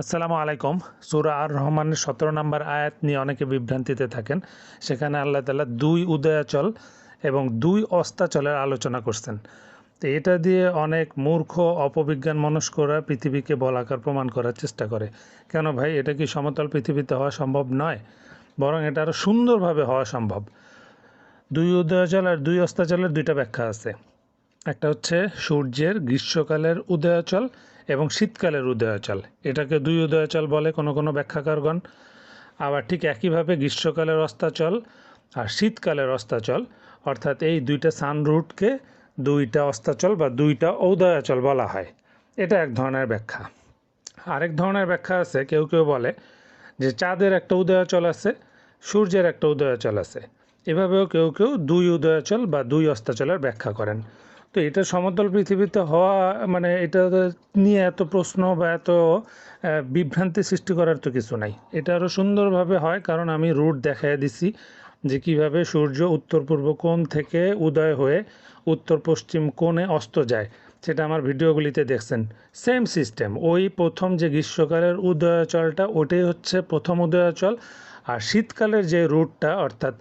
আসসালামু আলাইকুম। সুরা আর রহমানের সতেরো নম্বর আয়াত নিয়ে অনেকে বিভ্রান্তিতে থাকেন। সেখানে আল্লাহ তালা দুই উদয়াচল এবং দুই অস্তাচলের আলোচনা করছেন। তো এটা দিয়ে অনেক মূর্খ, অপবিজ্ঞান মনস্করা পৃথিবীকে বলাকার প্রমাণ করার চেষ্টা করে। কেন ভাই, এটা কি সমতল পৃথিবীতে হওয়া সম্ভব নয়? বরং এটা আরও সুন্দরভাবে হওয়া সম্ভব। দুই উদয়াচল আর দুই অস্তাচলের দুইটা ব্যাখ্যা আছে। একটা হচ্ছে সূর্যের গ্রীষ্মকালের উদয়াচল এবং শীতকালের উদয়াচল। এটাকে দুই উদয়াচল বলে কোনো কোনো ব্যাখ্যাকারগণ। আবার ঠিক একইভাবে গ্রীষ্মকালের অস্তাচল আর শীতকালের অস্তাচল। অর্থাৎ এই দুইটা সান রুটকে দুইটা অস্তাচল বা দুইটা ঔদয়াচল বলা হয়। এটা এক ধরনের ব্যাখ্যা। আরেক ধরনের ব্যাখ্যা আছে, কেউ কেউ বলে যে চাঁদের একটা উদয়াচল আছে, সূর্যের একটা উদয়াচল আছে। এভাবেও কেউ কেউ দুই উদয়াচল বা দুই অস্তাচলের ব্যাখ্যা করেন। তো এটা সমতল পৃথিবীতে হওয়া মানে এটা নিয়ে এত প্রশ্ন বা এত বিভ্রান্তি সৃষ্টি করার তো কিছু নাই। এটা আরও সুন্দরভাবে হয়, কারণ আমি রুট দেখাই দিছি যে কীভাবে সূর্য উত্তর পূর্ব কোণ থেকে উদয় হয়ে উত্তর পশ্চিম কোণে অস্ত যায়। সেটা আমার ভিডিওগুলিতে দেখছেন। সেম সিস্টেম, ওই প্রথম যে গ্রীষ্মকালের উদয়াচলটা, ওটাই হচ্ছে প্রথম উদয়াচল। আর শীতকালের যে রুটটা, অর্থাৎ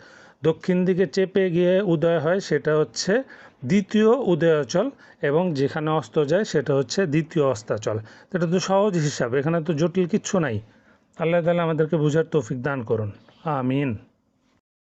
দক্ষিণ দিকে চেপে গিয়ে উদয় হয় সেটা হচ্ছে দ্বিতীয় উদয়চল এবং যেখানে অস্ত যায় সেটা হচ্ছে দ্বিতীয় অস্তাচল। এটা তো সহজ হিসাব, এখানে তো জটিল কিচ্ছু নাই। আল্লাহ তালা আমাদেরকে বুঝার তৌফিক দান করুন। আমিন।